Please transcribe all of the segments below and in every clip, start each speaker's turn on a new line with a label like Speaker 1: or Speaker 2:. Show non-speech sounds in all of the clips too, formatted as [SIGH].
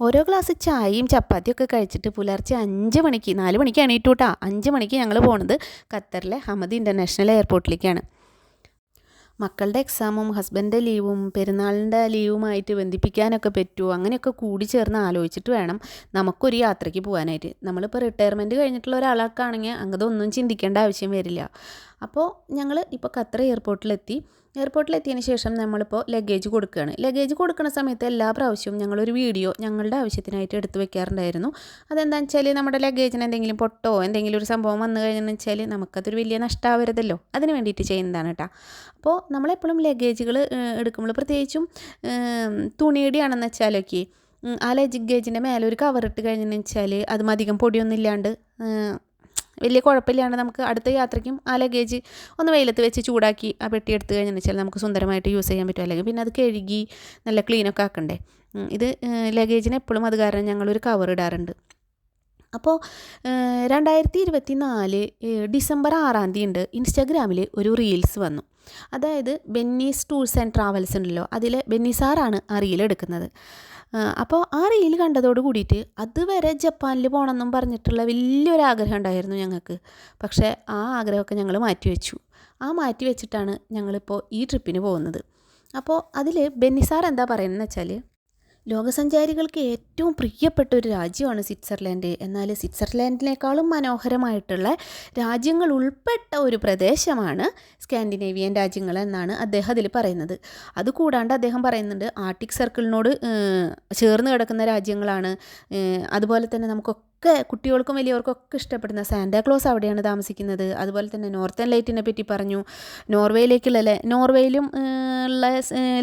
Speaker 1: ഓരോ ഗ്ലാസ് ചായയും ചപ്പാത്തിയൊക്കെ കഴിച്ചിട്ട് പുലർച്ചെ അഞ്ച് മണിക്ക് നാല് മണിക്ക് എണീറ്റൂട്ടാ. അഞ്ച് മണിക്ക് ഞങ്ങൾ പോണത് ഖത്തറിലെ ഹമദ് ഇന്റർനാഷണൽ എയർപോർട്ടിലേക്കാണ്. മക്കളുടെ എക്സാമും ഹസ്ബൻഡിന്റെ ലീവും പെരുന്നാളിന്റെ ലീവുമായിട്ട് ബന്ധിപ്പിക്കാനൊക്കെ പറ്റുമോ അങ്ങനെയൊക്കെ കൂടി ചേർന്ന് ആലോചിച്ചിട്ട് വേണം നമുക്കൊരു യാത്രയ്ക്ക് പോകാനായിട്ട് നമ്മളിപ്പോൾ റിട്ടയർമെന്റ് കഴിഞ്ഞിട്ടുള്ള ഒരാളൊക്കെ ആണെങ്കിൽ അങ്ങതൊന്നും ചിന്തിക്കേണ്ട ആവശ്യം വരില്ല. അപ്പോൾ ഞങ്ങൾ ഇപ്പോൾ ഖത്തർ എയർപോർട്ടിലെത്തി എയർപോർട്ടിലെത്തിയതിന് ശേഷം നമ്മളിപ്പോൾ ലഗേജ് കൊടുക്കുകയാണ് ലഗേജ് കൊടുക്കുന്ന സമയത്ത് എല്ലാ പ്രാവശ്യവും ഞങ്ങളൊരു വീഡിയോ ഞങ്ങളുടെ ആവശ്യത്തിനായിട്ട് എടുത്ത് വെക്കാറുണ്ടായിരുന്നു. അതെന്താണെന്ന് വെച്ചാൽ നമ്മുടെ ലഗേജിന് എന്തെങ്കിലും പൊട്ടോ എന്തെങ്കിലും ഒരു സംഭവം വന്നു കഴിഞ്ഞെന്ന് വെച്ചാൽ നമുക്കതൊരു വലിയ നഷ്ടമാവരുതല്ലോ അതിന് വേണ്ടിയിട്ട് ചെയ്യുന്നതാണ് കേട്ടോ അപ്പോൾ നമ്മളെപ്പോഴും ലഗേജുകൾ എടുക്കുമ്പോൾ പ്രത്യേകിച്ചും തുണിയുടെയാണെന്ന് വെച്ചാലൊക്കെ ആ ലഗേജിന്റെ മേലെ ഒരു കവർ ഇട്ട് കഴിഞ്ഞെന്ന് വെച്ചാൽ അതും അധികം പൊടിയൊന്നും ഇല്ലാണ്ട് വലിയ കുഴപ്പമില്ലാണ്ട് നമുക്ക് അടുത്ത യാത്രയ്ക്കും ആ ലഗേജ് ഒന്ന് വെയിലത്ത് വെച്ച് ചൂടാക്കി ആ പെട്ടി എടുത്ത് കഴിഞ്ഞാൽ വെച്ചാൽ നമുക്ക് സുന്ദരമായിട്ട് യൂസ് ചെയ്യാൻ പറ്റും. അല്ലെങ്കിൽ പിന്നെ അത് കഴുകി നല്ല ക്ലീനൊക്കെ ആക്കണ്ടേ. ഇത് ലഗേജിന് എപ്പോഴും അത് കാരണം ഞങ്ങളൊരു കവർ ഇടാറുണ്ട്. അപ്പോൾ രണ്ടായിരത്തി ഇരുപത്തി നാല് ഡിസംബർ ആറാം തീയതി ഉണ്ട്. ഇൻസ്റ്റാഗ്രാമിൽ ഒരു റീൽസ് വന്നു. അതായത് ബെന്നീസ് ടൂർസ് ആൻഡ് ട്രാവൽസ് ഉണ്ടല്ലോ അതിൽ ബെന്നിസാറാണ് ആ റീൽ എടുക്കുന്നത്. അപ്പോൾ ആ റീൽ കണ്ടതോട് കൂടിയിട്ട് അതുവരെ ജപ്പാനിൽ പോകണമെന്നും പറഞ്ഞിട്ടുള്ള വലിയൊരു ആഗ്രഹം ഉണ്ടായിരുന്നു ഞങ്ങൾക്ക്. പക്ഷേ ആ ആഗ്രഹമൊക്കെ ഞങ്ങൾ മാറ്റിവെച്ചു. ആ മാറ്റി വെച്ചിട്ടാണ് ഞങ്ങളിപ്പോൾ ഈ ട്രിപ്പിന് പോകുന്നത്. അപ്പോൾ അതിൽ ബെന്നിസാർ എന്താ പറയുന്നത് വെച്ചാൽ ലോകസഞ്ചാരികൾക്ക് ഏറ്റവും പ്രിയപ്പെട്ട ഒരു രാജ്യമാണ് സ്വിറ്റ്സർലാൻഡ്. എന്നാൽ സ്വിറ്റ്സർലാൻഡിനേക്കാളും മനോഹരമായിട്ടുള്ള രാജ്യങ്ങൾ ഉൾപ്പെട്ട ഒരു പ്രദേശമാണ് സ്കാൻഡിനേവിയൻ രാജ്യങ്ങൾ എന്നാണ് അദ്ദേഹം അതിൽ പറയുന്നത്. അതുകൂടാണ്ട് അദ്ദേഹം പറയുന്നുണ്ട് ആർട്ടിക് സർക്കിളിനോട് ചേർന്ന് കിടക്കുന്ന രാജ്യങ്ങളാണ്. അതുപോലെ തന്നെ നമുക്കൊക്കെ ഒക്കെ കുട്ടികൾക്കും വലിയവർക്കും ഒക്കെ ഇഷ്ടപ്പെടുന്ന സാന്റാക്ലോസ് അവിടെയാണ് താമസിക്കുന്നത്. അതുപോലെ തന്നെ നോർത്തേൺ ലൈറ്റിനെ പറ്റി പറഞ്ഞു. നോർവേയിലേക്കുള്ള നോർവേയിലും ഉള്ള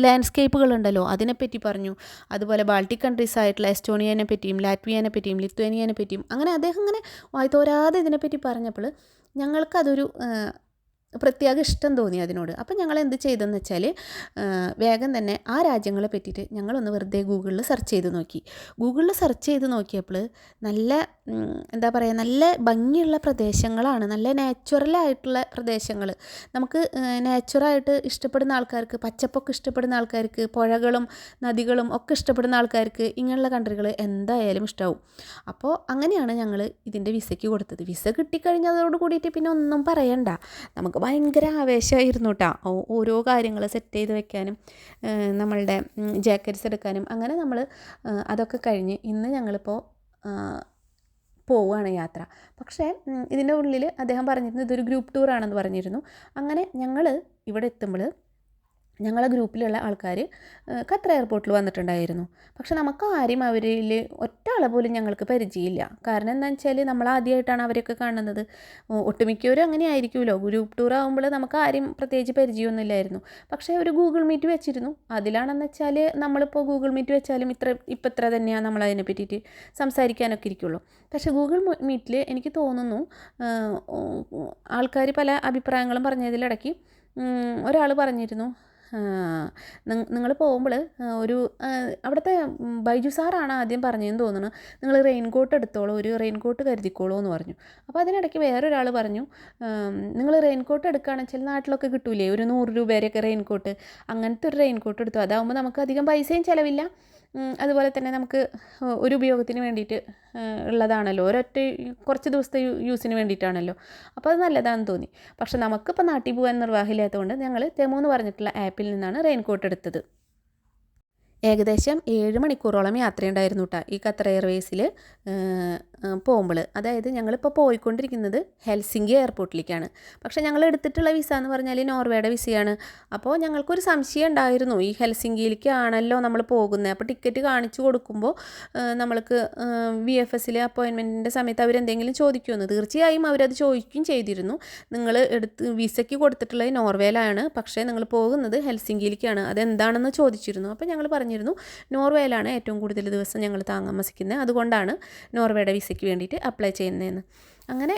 Speaker 1: ലാൻഡ്സ്കേപ്പുകളുണ്ടല്ലോ അതിനെപ്പറ്റി പറഞ്ഞു. അതുപോലെ ബാൾട്ടിക് കൺട്രീസ് ആയിട്ടുള്ള എസ്റ്റോണിയനെ പറ്റിയും ലാറ്റ്വിയനെ പറ്റിയും ലിത്വേനിയനെ പറ്റിയും അങ്ങനെ അദ്ദേഹം ഇങ്ങനെ തോരാതെ ഇതിനെപ്പറ്റി പറഞ്ഞപ്പോൾ ഞങ്ങൾക്കതൊരു പ്രത്യേക ഇഷ്ടം തോന്നി അതിനോട്. അപ്പം ഞങ്ങൾ എന്ത് ചെയ്തെന്ന് വെച്ചാൽ വേഗം തന്നെ ആ രാജ്യങ്ങളെ പറ്റിയിട്ട് ഞങ്ങളൊന്ന് വെറുതെ ഗൂഗിളിൽ സെർച്ച് ചെയ്ത് നോക്കി. ഗൂഗിളിൽ സെർച്ച് ചെയ്ത് നോക്കിയപ്പോൾ നല്ല എന്താ പറയുക നല്ല ഭംഗിയുള്ള പ്രദേശങ്ങളാണ്. നല്ല നാച്ചുറലായിട്ടുള്ള പ്രദേശങ്ങൾ. നമുക്ക് നാച്ചുറായിട്ട് ഇഷ്ടപ്പെടുന്ന ആൾക്കാർക്ക് പച്ചപ്പൊക്കെ ഇഷ്ടപ്പെടുന്ന ആൾക്കാർക്ക് പുഴകളും നദികളും ഒക്കെ ഇഷ്ടപ്പെടുന്ന ആൾക്കാർക്ക് ഇങ്ങനെയുള്ള കൺട്രികൾ എന്തായാലും ഇഷ്ടമാവും അപ്പോൾ അങ്ങനെയാണ് ഞങ്ങൾ ഇതിന്റെ വിസയ്ക്ക് കൊടുത്തത്. വിസ കിട്ടിക്കഴിഞ്ഞതോട് കൂടിയിട്ട് പിന്നെ ഒന്നും പറയണ്ട. നമുക്ക് ഭയങ്കര ആവേശമായിരുന്നു കേട്ടോ ഓരോ കാര്യങ്ങൾ സെറ്റ് ചെയ്ത് വെക്കാനും നമ്മളുടെ ജാക്കറ്റ്സ് എടുക്കാനും അങ്ങനെ നമ്മൾ അതൊക്കെ കഴിഞ്ഞ് ഇന്ന് ഞങ്ങളിപ്പോൾ പോവുകയാണ് യാത്ര. പക്ഷേ ഇതിന്റെ ഉള്ളിൽ അദ്ദേഹം പറഞ്ഞിരുന്നു ഇതൊരു ഗ്രൂപ്പ് ടൂറാണെന്ന് പറഞ്ഞിരുന്നു. അങ്ങനെ ഞങ്ങൾ ഇവിടെ എത്തുമ്പോൾ ഞങ്ങളെ ഗ്രൂപ്പിലുള്ള ആൾക്കാർ ഖത്തർ എയർപോർട്ടിൽ വന്നിട്ടുണ്ടായിരുന്നു. പക്ഷെ നമുക്ക് ആരും അവരിൽ ഒറ്റ ആളെ പോലും ഞങ്ങൾക്ക് പരിചയമില്ല. കാരണം എന്താണെന്ന് വെച്ചാൽ നമ്മൾ ആദ്യമായിട്ടാണ് അവരൊക്കെ കാണുന്നത് ഒട്ടുമിക്കവരും അങ്ങനെ ആയിരിക്കുമല്ലോ ഗ്രൂപ്പ് ടൂർ ആകുമ്പോൾ നമുക്ക് ആരും പ്രത്യേകിച്ച് പരിചയമൊന്നുമില്ലായിരുന്നു. പക്ഷേ ഒരു ഗൂഗിൾ മീറ്റ് വെച്ചിരുന്നു. അതിലാണെന്ന് വെച്ചാൽ നമ്മളിപ്പോൾ ഗൂഗിൾ മീറ്റ് വെച്ചാലും ഇത്ര ഇപ്പം ഇത്ര തന്നെയാണ് നമ്മൾ അതിനെ പറ്റിയിട്ട് സംസാരിക്കാനൊക്കെ ഇരിക്കുള്ളൂ. പക്ഷേ ഗൂഗിൾ മീറ്റിൽ എനിക്ക് തോന്നുന്നു ആൾക്കാർ പല അഭിപ്രായങ്ങളും പറഞ്ഞതിലിടയ്ക്ക് ഒരാൾ പറഞ്ഞിരുന്നു നിങ്ങൾ പോകുമ്പോൾ ഒരു അവിടുത്തെ ബൈജു സാറാണ് ആദ്യം പറഞ്ഞതെന്ന് തോന്നുന്നു. നിങ്ങൾ റെയിൻകോട്ട് എടുത്തോളൂ ഒരു റെയിൻകോട്ട് കരുതിക്കോളൂ എന്ന് പറഞ്ഞു. അപ്പോൾ അതിനിടയ്ക്ക് വേറൊരാൾ പറഞ്ഞു നിങ്ങൾ റെയിൻകോട്ട് എടുക്കുകയാണെന്ന് വെച്ചാൽ നാട്ടിലൊക്കെ കിട്ടൂലേ ഒരു നൂറ് രൂപയുടെയൊക്കെ റെയിൻ കോട്ട് അങ്ങനത്തെ ഒരു റെയിൻകോട്ട് എടുത്തു. അതാകുമ്പോൾ നമുക്ക് അധികം പൈസയും ചിലവില്ല. അതുപോലെ തന്നെ നമുക്ക് ഒരു ഉപയോഗത്തിന് വേണ്ടിയിട്ട് ഉള്ളതാണല്ലോ. ഒരൊറ്റ കുറച്ച് ദിവസത്തെ യൂസിന് വേണ്ടിയിട്ടാണല്ലോ. അപ്പോൾ അത് നല്ലതാണെന്ന് തോന്നി. പക്ഷേ നമുക്കിപ്പോൾ നാട്ടിൽ പോകാൻ നിർവാഹമില്ലാത്തതുകൊണ്ട് ഞങ്ങൾ തെമു എന്ന് പറഞ്ഞിട്ടുള്ള ആപ്പിൽ നിന്നാണ് റെയിൻകോട്ട് എടുത്തത്. ഏകദേശം ഏഴ് മണിക്കൂറോളം യാത്രയുണ്ടായിരുന്നു കേട്ടോ ഈ ഖത്തർ എയർവേസിൽ പോകുമ്പോൾ. അതായത് ഞങ്ങളിപ്പോൾ പോയിക്കൊണ്ടിരിക്കുന്നത് ഹെൽസിങ്കി എയർപോർട്ടിലേക്കാണ്. പക്ഷേ ഞങ്ങൾ എടുത്തിട്ടുള്ള വിസ എന്ന് പറഞ്ഞാൽ നോർവേയുടെ വിസയാണ്. അപ്പോൾ ഞങ്ങൾക്കൊരു സംശയം ഉണ്ടായിരുന്നു. ഈ ഹെൽസിങ്കിയിലേക്കാണല്ലോ നമ്മൾ പോകുന്നത്. അപ്പോൾ ടിക്കറ്റ് കാണിച്ചു കൊടുക്കുമ്പോൾ നമ്മൾക്ക് വി എഫ് എസിലെ അപ്പോയിൻമെന്റിന്റെ സമയത്ത് അവരെന്തെങ്കിലും ചോദിക്കുമെന്ന്. തീർച്ചയായും അവരത് ചോദിക്കുകയും ചെയ്തിരുന്നു. നിങ്ങൾ എടുത്ത് വിസയ്ക്ക് കൊടുത്തിട്ടുള്ളത് നോർവേയിലാണ്. പക്ഷേ നിങ്ങൾ പോകുന്നത് ഹെൽസിങ്കിയിലേക്കാണ്. അതെന്താണെന്ന് ചോദിച്ചിരുന്നു. അപ്പോൾ ഞങ്ങൾ പറഞ്ഞിരുന്നു നോർവേയിലാണ് ഏറ്റവും കൂടുതൽ ദിവസം ഞങ്ങൾ താമസിക്കുന്നത്. അതുകൊണ്ടാണ് നോർവേയുടെ വിസയ്ക്ക് വേണ്ടിയിട്ട് അപ്ലൈ ചെയ്യുന്നതെന്ന്. അങ്ങനെ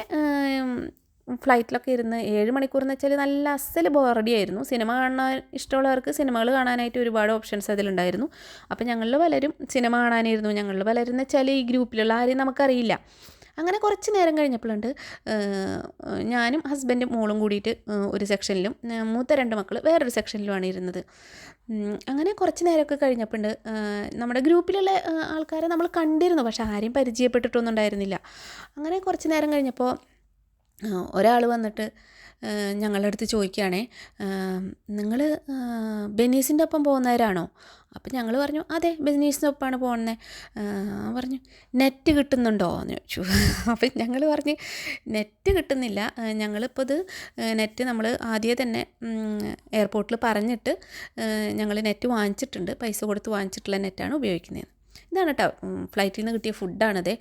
Speaker 1: ഫ്ലൈറ്റിലൊക്കെ ഇരുന്ന് ഏഴ് മണിക്കൂർ എന്ന് വെച്ചാൽ നല്ല അസൽ ബോറടിയായിരുന്നു സിനിമ കാണാൻ ഇഷ്ടമുള്ളവർക്ക് സിനിമകൾ കാണാനായിട്ട് ഒരുപാട് ഓപ്ഷൻസ് അതിലുണ്ടായിരുന്നു. അപ്പോൾ ഞങ്ങളിൽ പലരും സിനിമ കാണാനായിരുന്നു. ഞങ്ങളിൽ പലരും എന്ന് വെച്ചാൽ ഈ ഗ്രൂപ്പിലുള്ള ആരെയും നമുക്കറിയില്ല. അങ്ങനെ കുറച്ച് നേരം കഴിഞ്ഞപ്പോഴുണ്ട് ഞാനും ഹസ്ബൻഡും മോളും കൂടിയിട്ട് ഒരു സെക്ഷനിലും മൂത്ത രണ്ട് മക്കൾ വേറൊരു സെക്ഷനിലുമാണ് ഇരുന്നത്. അങ്ങനെ കുറച്ച് നേരമൊക്കെ കഴിഞ്ഞപ്പോഴുണ്ട് നമ്മുടെ ഗ്രൂപ്പിലുള്ള ആൾക്കാരെ നമ്മൾ കണ്ടിരുന്നു പക്ഷെ ആരെയും പരിചയപ്പെട്ടിട്ടൊന്നും ഉണ്ടായിരുന്നില്ല. അങ്ങനെ കുറച്ച് നേരം കഴിഞ്ഞപ്പോൾ ഒരാൾ വന്നിട്ട് ഞങ്ങളുടെ അടുത്ത് ചോദിക്കുകയാണേ നിങ്ങൾ ബെനീസിന്റെ ഒപ്പം പോകുന്നവരാണോ? അപ്പം ഞങ്ങൾ പറഞ്ഞു അതെ ബെനീസിന്റെ ഒപ്പമാണ് പോകുന്നത് പറഞ്ഞു നെറ്റ് കിട്ടുന്നുണ്ടോ? എന്ന് ചോദിച്ചു. [LAUGHS] അപ്പം ഞങ്ങൾ പറഞ്ഞ് നെറ്റ് കിട്ടുന്നില്ല. ഞങ്ങളിപ്പോൾ ഇത് നെറ്റ് നമ്മൾ ആദ്യമേ തന്നെ എയർപോർട്ടിൽ പറഞ്ഞിട്ട് ഞങ്ങൾ നെറ്റ് വാങ്ങിച്ചിട്ടുണ്ട്. പൈസ കൊടുത്ത് വാങ്ങിച്ചിട്ടുള്ള നെറ്റാണ് ഉപയോഗിക്കുന്നത് ഇതാണ് കേട്ടോ ഫ്ലൈറ്റിൽ നിന്ന് കിട്ടിയ ഫുഡാണത്.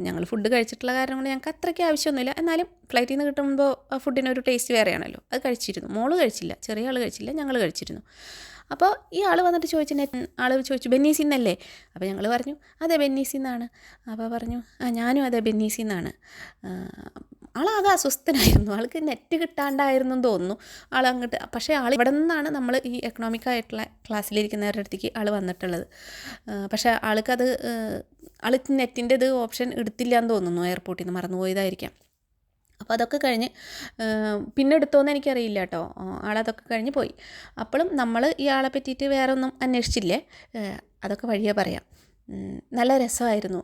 Speaker 1: ഞങ്ങൾ ഫുഡ് കഴിച്ചിട്ടുള്ള കാരണം കൊണ്ട് ഞങ്ങൾക്ക് അത്രയ്ക്ക് ആവശ്യമൊന്നുമില്ല. എന്നാലും ഫ്ലൈറ്റിൽ നിന്ന് കിട്ടുമ്പോൾ ആ ഫുഡിന് ഒരു ടേസ്റ്റ് വേറെയാണല്ലോ. അത് കഴിച്ചിരുന്നു. മോൾ കഴിച്ചില്ല. ചെറിയ ആൾ കഴിച്ചില്ല. ഞങ്ങൾ കഴിച്ചിരുന്നു. അപ്പോൾ ഈ ആൾ വന്നിട്ട് ചോദിച്ചു ആൾ ചോദിച്ചു ബെന്നീസിൽ നിന്നല്ലേ അപ്പോൾ ഞങ്ങൾ പറഞ്ഞു അതെ ബെന്നീസിൽ നിന്നാണ് അപ്പോൾ പറഞ്ഞു ആ ഞാനും അതെ ബെന്നീസിൽ നിന്നാണ് ആളാകെ അസ്വസ്ഥനായിരുന്നു. ആൾക്ക് നെറ്റ് കിട്ടാണ്ടായിരുന്നു എന്ന് തോന്നുന്നു. ആൾ അങ്ങോട്ട് പക്ഷേ ആൾ ഇവിടെ നിന്നാണ് നമ്മൾ ഈ എക്കണോമിക് ആയിട്ടുള്ള ക്ലാസ്സിലിരിക്കുന്നവരുടെ അടുത്തേക്ക് ആൾ വന്നിട്ടുള്ളത്. പക്ഷേ ആൾക്കത് ആൾ നെറ്റിന്റെ ഇത് ഓപ്ഷൻ എടുത്തില്ല എന്ന് തോന്നുന്നു എയർപോർട്ടിൽ നിന്ന് മറന്നുപോയതായിരിക്കാം അപ്പോൾ അതൊക്കെ കഴിഞ്ഞ് പിന്നെ എടുത്തോന്ന് എനിക്കറിയില്ല കേട്ടോ ആളതൊക്കെ കഴിഞ്ഞ് പോയി. അപ്പോഴും നമ്മൾ ഇയാളെ പറ്റിയിട്ട് വേറെ ഒന്നും അന്വേഷിച്ചില്ലേ അതൊക്കെ വഴിയേ പറയാം. നല്ല രസമായിരുന്നു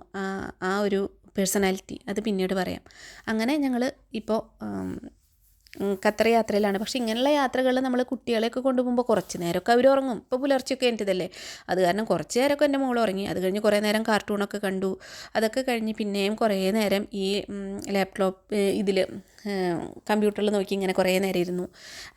Speaker 1: ആ ഒരു പേഴ്സണാലിറ്റി അത് പിന്നീട് പറയാം. അങ്ങനെ ഞങ്ങൾ ഇപ്പോൾ ഖത്തർ യാത്രയിലാണ്. പക്ഷെ ഇങ്ങനെയുള്ള യാത്രകൾ നമ്മൾ കുട്ടികളെയൊക്കെ കൊണ്ടുപോകുമ്പോൾ കുറച്ച് നേരമൊക്കെ അവർ ഉറങ്ങും. ഇപ്പോൾ പുലർച്ചെയൊക്കെ എന്റെതല്ലേ അത് കാരണം കുറച്ച് നേരമൊക്കെ എന്റെ മോൾ ഉറങ്ങി. അത് കഴിഞ്ഞ് കുറേ നേരം കാർട്ടൂണൊക്കെ കണ്ടു. അതൊക്കെ കഴിഞ്ഞ് പിന്നെയും കുറേ നേരം ഈ ലാപ്ടോപ്പ് ഇതിൽ കമ്പ്യൂട്ടറിൽ നോക്കി ഇങ്ങനെ കുറേ നേരം ഇരുന്നു.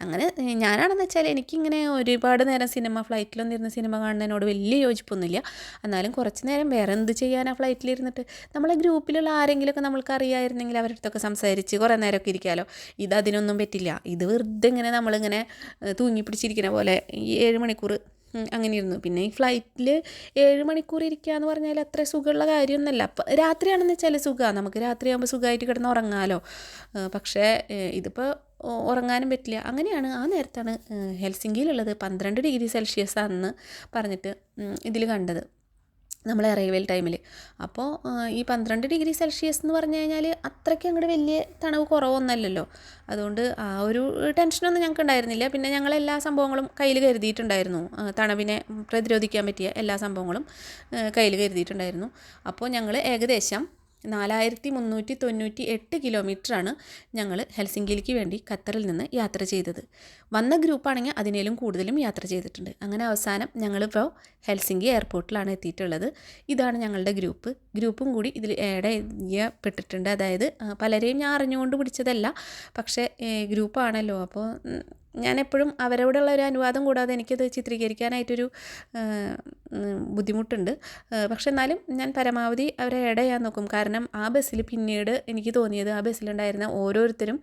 Speaker 1: അങ്ങനെ ഞാനാണെന്ന് വെച്ചാൽ എനിക്കിങ്ങനെ ഒരുപാട് നേരം സിനിമ ഫ്ലൈറ്റിലൊന്നും ഇരുന്ന് സിനിമ കാണുന്നതിനോട് വലിയ യോജിപ്പൊന്നുമില്ല. എന്നാലും കുറച്ച് നേരം വേറെ എന്ത് ചെയ്യാനാണ് ഫ്ലൈറ്റിലിരുന്നിട്ട്? നമ്മളെ ഗ്രൂപ്പിലുള്ള ആരെങ്കിലുമൊക്കെ നമ്മൾക്ക് അറിയാമായിരുന്നെങ്കിൽ അവരുടെ അടുത്തൊക്കെ സംസാരിച്ച് കുറേ നേരമൊക്കെ ഇരിക്കാമല്ലോ ഇത് അതിനൊന്നും പറ്റില്ല. ഇത് വെറുതെ ഇങ്ങനെ നമ്മളിങ്ങനെ തൂങ്ങിപ്പിടിച്ചിരിക്കുന്ന തൂങ്ങി പിടിച്ചിരിക്കുന്ന പോലെ ഈ ഏഴ് മണിക്കൂർ അങ്ങനെ ഇരുന്നു പിന്നെ ഈ ഫ്ലൈറ്റിൽ ഏഴ് മണിക്കൂർ ഇരിക്കുക എന്ന് പറഞ്ഞാൽ അത്ര സുഖമുള്ള കാര്യമൊന്നുമല്ല. അപ്പം രാത്രിയാണെന്ന് വെച്ചാൽ സുഖമാണ് നമുക്ക് രാത്രിയാകുമ്പോൾ സുഖമായിട്ട് കിടന്ന് ഉറങ്ങാമല്ലോ പക്ഷേ ഇതിപ്പോൾ ഉറങ്ങാനും പറ്റില്ല. അങ്ങനെയാണ് ആ നേരത്താണ് ഹെൽസിങ്കിയിലുള്ളത് പന്ത്രണ്ട് ഡിഗ്രി സെൽഷ്യസ് ആണെന്ന് പറഞ്ഞിട്ട് ഇതിൽ കണ്ടത്. നമ്മൾ അറൈവൽ ടൈമിൽ അപ്പോൾ ഈ പന്ത്രണ്ട് ഡിഗ്രി സെൽഷ്യസ് എന്ന് പറഞ്ഞു കഴിഞ്ഞാൽ അത്രയ്ക്ക് അങ്ങോട്ട് വലിയ തണവ് കുറവൊന്നുമല്ലല്ലോ അതുകൊണ്ട് ആ ഒരു ടെൻഷനൊന്നും ഞങ്ങൾക്ക് ഉണ്ടായിരുന്നില്ല. പിന്നെ ഞങ്ങൾ എല്ലാ സംഭവങ്ങളും കയ്യിൽ കരുതിയിട്ടുണ്ടായിരുന്നു. തണവിനെ പ്രതിരോധിക്കാൻ പറ്റിയ എല്ലാ സംഭവങ്ങളും കയ്യിൽ കരുതിയിട്ടുണ്ടായിരുന്നു. അപ്പോൾ ഞങ്ങൾ ഏകദേശം നാലായിരത്തി മുന്നൂറ്റി തൊണ്ണൂറ്റി എട്ട് കിലോമീറ്ററാണ് ഞങ്ങൾ ഹെൽസിങ്കിയിലേക്ക് വേണ്ടി ഖത്തറിൽ നിന്ന് യാത്ര ചെയ്തത്. വന്ന ഗ്രൂപ്പാണെങ്കിൽ അതിനേലും കൂടുതലും യാത്ര ചെയ്തിട്ടുണ്ട്. അങ്ങനെ അവസാനം ഞങ്ങളിപ്പോൾ ഹെൽസിംഗി എയർപോർട്ടിലാണ് എത്തിയിട്ടുള്ളത്. ഇതാണ് ഞങ്ങളുടെ ഗ്രൂപ്പ്. ഗ്രൂപ്പും കൂടി ഇതിൽ ആഡ് ചെയ്യപ്പെട്ടിട്ടുണ്ട്. അതായത് പലരെയും ഞാൻ അറിഞ്ഞുകൊണ്ട് പിടിച്ചതല്ല. പക്ഷേ ഗ്രൂപ്പാണല്ലോ. അപ്പോൾ ഞാൻ എപ്പോഴും അവരോടുള്ള ഒരു അനുവാദം കൂടാതെ എനിക്കത് ചിത്രീകരിക്കാനായിട്ടൊരു ബുദ്ധിമുട്ടുണ്ട്. പക്ഷെ എന്നാലും ഞാൻ പരമാവധി അവരെ ആഡ് ചെയ്യാൻ നോക്കും. കാരണം ആ ബസ്സിൽ പിന്നീട് എനിക്ക് തോന്നിയത് ആ ബസ്സിലുണ്ടായിരുന്ന ഓരോരുത്തരും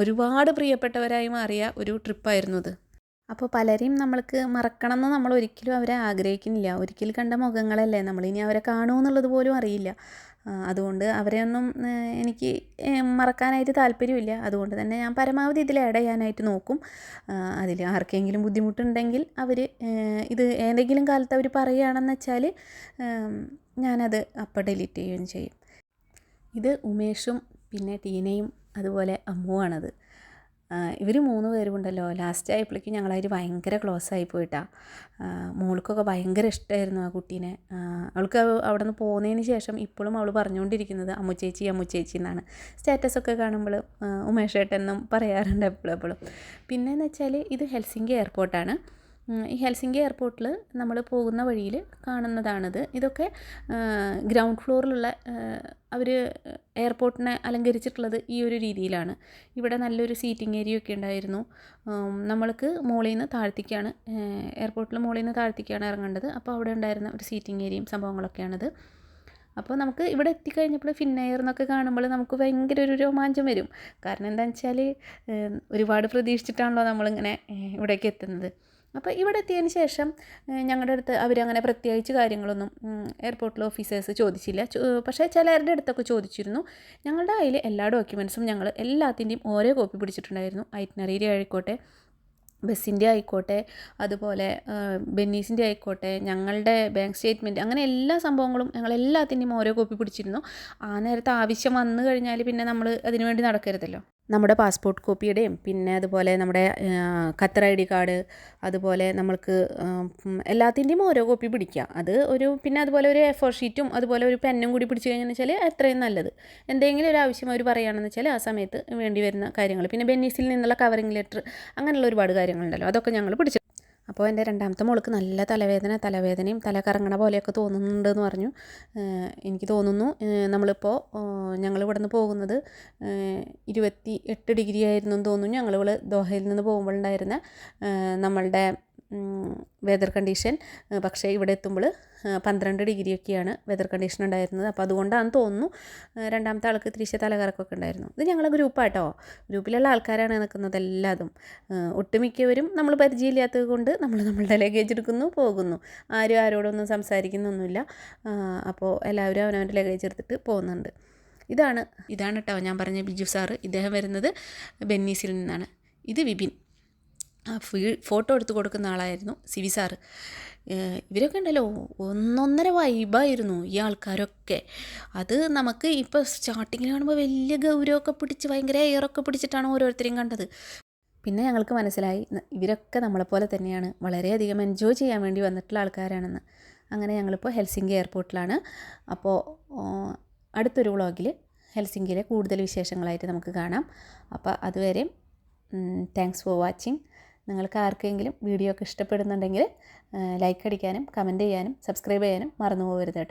Speaker 1: ഒരുപാട് പ്രിയപ്പെട്ടവരായി മാറിയ ഒരു ട്രിപ്പായിരുന്നു അത്. അപ്പോൾ പലരെയും നമ്മൾക്ക് മറക്കണം എന്ന് നമ്മൾ ഒരിക്കലും അവരെ ആഗ്രഹിക്കുന്നില്ല. ഒരിക്കൽ കണ്ട മുഖങ്ങളല്ലേ നമ്മളിനി അവരെ കാണുമെന്നുള്ളത് പോലും അറിയില്ല. അതുകൊണ്ട് അവരെയൊന്നും എനിക്ക് മറക്കാനായിട്ട് താല്പര്യമില്ല. അതുകൊണ്ട് തന്നെ ഞാൻ പരമാവധി ഇതിൽ ആഡ് ചെയ്യാനായിട്ട് നോക്കും. അതിൽ ആർക്കെങ്കിലും ബുദ്ധിമുട്ടുണ്ടെങ്കിൽ അവർ ഇത് ഏതെങ്കിലും കാലത്ത് അവർ പറയുകയാണെന്ന് വെച്ചാൽ ഞാനത് അപ്പം ഡിലീറ്റ് ചെയ്യുകയും ചെയ്യും. ഇത് ഉമേഷും പിന്നെ ടീനയും അതുപോലെ അമ്മുവാണത്. ഇവർ മൂന്ന് പേരും ഉണ്ടല്ലോ ലാസ്റ്റ് ആയപ്പോഴേക്കും ഞങ്ങളതിൽ ഭയങ്കര ക്ലോസ് ആയി പോയിട്ടാ. മോൾക്കൊക്കെ ഭയങ്കര ഇഷ്ടമായിരുന്നു ആ കുട്ടീനെ. അവൾക്ക് അവ- അവിടെ നിന്ന് പോകുന്നതിന് ശേഷം ഇപ്പോഴും അവൾ പറഞ്ഞുകൊണ്ടിരിക്കുന്നത് അമ്മുച്ചേച്ചി അമ്മുച്ചേച്ചി എന്നാണ്. സ്റ്റാറ്റസൊക്കെ കാണുമ്പോൾ ഉമേഷേട്ടെന്നും പറയാറുണ്ട് എപ്പോഴും എപ്പോഴും പിന്നെയെന്ന് വെച്ചാൽ ഇത് ഹെൽസിങ്കി എയർപോർട്ടാണ്. ഈ ഹെൽസിങ്കി എയർപോർട്ടിൽ നമ്മൾ പോകുന്ന വഴിയിൽ കാണുന്നതാണിത്. ഇതൊക്കെ ഗ്രൗണ്ട് ഫ്ലോറിലുള്ള അവർ എയർപോർട്ടിനെ അലങ്കരിച്ചിട്ടുള്ളത് ഈ ഒരു രീതിയിലാണ്. ഇവിടെ നല്ലൊരു സീറ്റിംഗ് ഏരിയ ഒക്കെ ഉണ്ടായിരുന്നു. നമ്മൾക്ക് മുകളിൽ നിന്ന് താഴ്ത്തിക്കാണ് എയർപോർട്ടിൽ മുകളിൽ നിന്ന് താഴ്ത്തിക്കാണ് ഇറങ്ങേണ്ടത്. അപ്പോൾ അവിടെ ഉണ്ടായിരുന്ന ഒരു സീറ്റിംഗ് ഏരിയയും സംഭവങ്ങളൊക്കെയാണിത്. അപ്പോൾ നമുക്ക് ഇവിടെ എത്തിക്കഴിഞ്ഞപ്പോൾ ഫിന്നെയർ എന്നൊക്കെ കാണുമ്പോൾ നമുക്ക് ഭയങ്കര ഒരു രോമാഞ്ചം വരും. കാരണം എന്താണെന്ന് വെച്ചാൽ ഒരുപാട് പ്രതീക്ഷിച്ചിട്ടാണല്ലോ നമ്മളിങ്ങനെ ഇവിടേക്ക് എത്തുന്നത്. അപ്പോൾ ഇവിടെ എത്തിയതിന് ശേഷം ഞങ്ങളുടെ അടുത്ത് അവരങ്ങനെ പ്രത്യേകിച്ച് കാര്യങ്ങളൊന്നും എയർപോർട്ടിലെ ഓഫീസേഴ്സ് ചോദിച്ചില്ല. പക്ഷേ ചിലരുടെ അടുത്തൊക്കെ ചോദിച്ചിരുന്നു. ഞങ്ങളുടെ കയ്യിൽ എല്ലാ ഡോക്യുമെൻസും ഞങ്ങൾ എല്ലാത്തിന്റെയും ഓരോ കോപ്പി പിടിച്ചിട്ടുണ്ടായിരുന്നു. ഐറ്റിനറിയിൽ ആയിക്കോട്ടെ ബസ്സിന്റെ ആയിക്കോട്ടെ അതുപോലെ ബെന്നീസിന്റെ ആയിക്കോട്ടെ ഞങ്ങളുടെ ബാങ്ക് സ്റ്റേറ്റ്മെന്റ് അങ്ങനെ എല്ലാ സംഭവങ്ങളും ഞങ്ങൾ എല്ലാത്തിന്റെയും ഓരോ കോപ്പി പിടിച്ചിരുന്നു. ആ നേരത്തെ ആവശ്യം വന്നു കഴിഞ്ഞാൽ പിന്നെ നമ്മൾ അതിനുവേണ്ടി നടക്കരുതല്ലോ. നമ്മുടെ പാസ്പോർട്ട് കോപ്പിയുടെയും പിന്നെ അതുപോലെ നമ്മുടെ ഖത്തർ ഐ ഡി കാർഡ് അതുപോലെ നമ്മൾക്ക് എല്ലാത്തിന്റെയും ഓരോ കോപ്പി പിടിക്കുക അത് ഒരു പിന്നെ അതുപോലെ ഒരു ഫോർ ഷീറ്റും അതുപോലെ ഒരു പെന്നും കൂടി പിടിച്ചു കഴിഞ്ഞാൽ വെച്ചാൽ അത്രയും നല്ലത്. എന്തെങ്കിലും ഒരു ആവശ്യം അവർ പറയുകയാണെന്ന് വെച്ചാൽ ആ സമയത്ത് വേണ്ടി വരുന്ന കാര്യങ്ങൾ. പിന്നെ ബെന്നീസിൽ നിന്നുള്ള കവറിംഗ് ലെറ്റർ അങ്ങനെയുള്ള ഒരുപാട് കാര്യങ്ങളുണ്ടല്ലോ. അതൊക്കെ ഞങ്ങൾ പിടിച്ചു അപ്പോൾ എന്റെ രണ്ടാമത്തെ മോൾക്ക് നല്ല തലവേദന തലവേദനയും തല കറങ്ങണ തോന്നുന്നുണ്ട് എന്ന് പറഞ്ഞു എനിക്ക് തോന്നുന്നു നമ്മളിപ്പോൾ ഞങ്ങൾ ഇവിടെ നിന്ന് പോകുന്നത് ഇരുപത്തി എട്ട് ഡിഗ്രി ആയിരുന്നു എന്ന് തോന്നുന്നു. ഞങ്ങൾ ഇവിടെ ദോഹയിൽ നിന്ന് പോകുമ്പോഴുണ്ടായിരുന്ന നമ്മളുടെ വെതർ കണ്ടീഷൻ പക്ഷേ ഇവിടെ എത്തുമ്പോൾ പന്ത്രണ്ട് ഡിഗ്രിയൊക്കെയാണ് വെതർ കണ്ടീഷൻ ഉണ്ടായിരുന്നത്. അപ്പോൾ അതുകൊണ്ടാണെന്ന് തോന്നുന്നു രണ്ടാമത്തെ ആൾക്ക് തിരിച്ച് തലകറക്കൊക്കെ ഉണ്ടായിരുന്നു. ഇത് ഞങ്ങളെ ഗ്രൂപ്പാട്ടോ ഗ്രൂപ്പിലുള്ള ആൾക്കാരാണ് നിൽക്കുന്നത് എല്ലാതും. ഒട്ടുമിക്കവരും നമ്മൾ പരിചയമില്ലാത്തത് കൊണ്ട് നമ്മൾ നമ്മളുടെ ലഗേജ് എടുക്കുന്നു പോകുന്നു. ആരും ആരോടൊന്നും സംസാരിക്കുന്നൊന്നുമില്ല. അപ്പോൾ എല്ലാവരും അവനവന്റെ ലഗേജ് എടുത്തിട്ട് പോകുന്നുണ്ട്. ഇതാണ് ഇതാണ് കേട്ടോ ഞാൻ പറഞ്ഞ ബിജു സാറ്. ഇദ്ദേഹം വരുന്നത് ബെന്നീസിൽ നിന്നാണ്. ഇത് വിപിൻ. ആ ഫോട്ടോ എടുത്ത് കൊടുക്കുന്ന ആളായിരുന്നു സിവി സാറ്. ഏഹ് ഇവരൊക്കെ ഉണ്ടല്ലോ ഒന്നൊന്നര വൈബായിരുന്നു ഈ ആൾക്കാരൊക്കെ. അത് നമുക്ക് ഇപ്പോൾ സ്റ്റാർട്ടിങ്ങിൽ കാണുമ്പോൾ വലിയ ഗൗരവമൊക്കെ പിടിച്ച് ഭയങ്കര എയറൊക്കെ പിടിച്ചിട്ടാണ് ഓരോരുത്തരെയും കണ്ടത്. പിന്നെ ഞങ്ങൾക്ക് മനസ്സിലായി ഇവരൊക്കെ നമ്മളെപ്പോലെ തന്നെയാണ്. വളരെയധികം എൻജോയ് ചെയ്യാൻ വേണ്ടി വന്നിട്ടുള്ള ആൾക്കാരാണെന്ന്. അങ്ങനെ ഞങ്ങളിപ്പോൾ ഹെൽസിങ്കി എയർപോർട്ടിലാണ്. അപ്പോൾ അടുത്തൊരു വ്ളോഗിൽ ഹെൽസിങ്കിയിലെ കൂടുതൽ വിശേഷങ്ങളായിട്ട് നമുക്ക് കാണാം. അപ്പോൾ അതുവരെയും താങ്ക്സ് ഫോർ വാച്ചിങ് നിങ്ങൾക്ക് ആർക്കെങ്കിലും വീഡിയോ ഒക്കെ ഇഷ്ടപ്പെടുന്നുണ്ടെങ്കിൽ ലൈക്ക് അടിക്കാനും കമന്റ് ചെയ്യാനും സബ്സ്ക്രൈബ് ചെയ്യാനും മറന്നു പോകരുത് കേട്ടോ.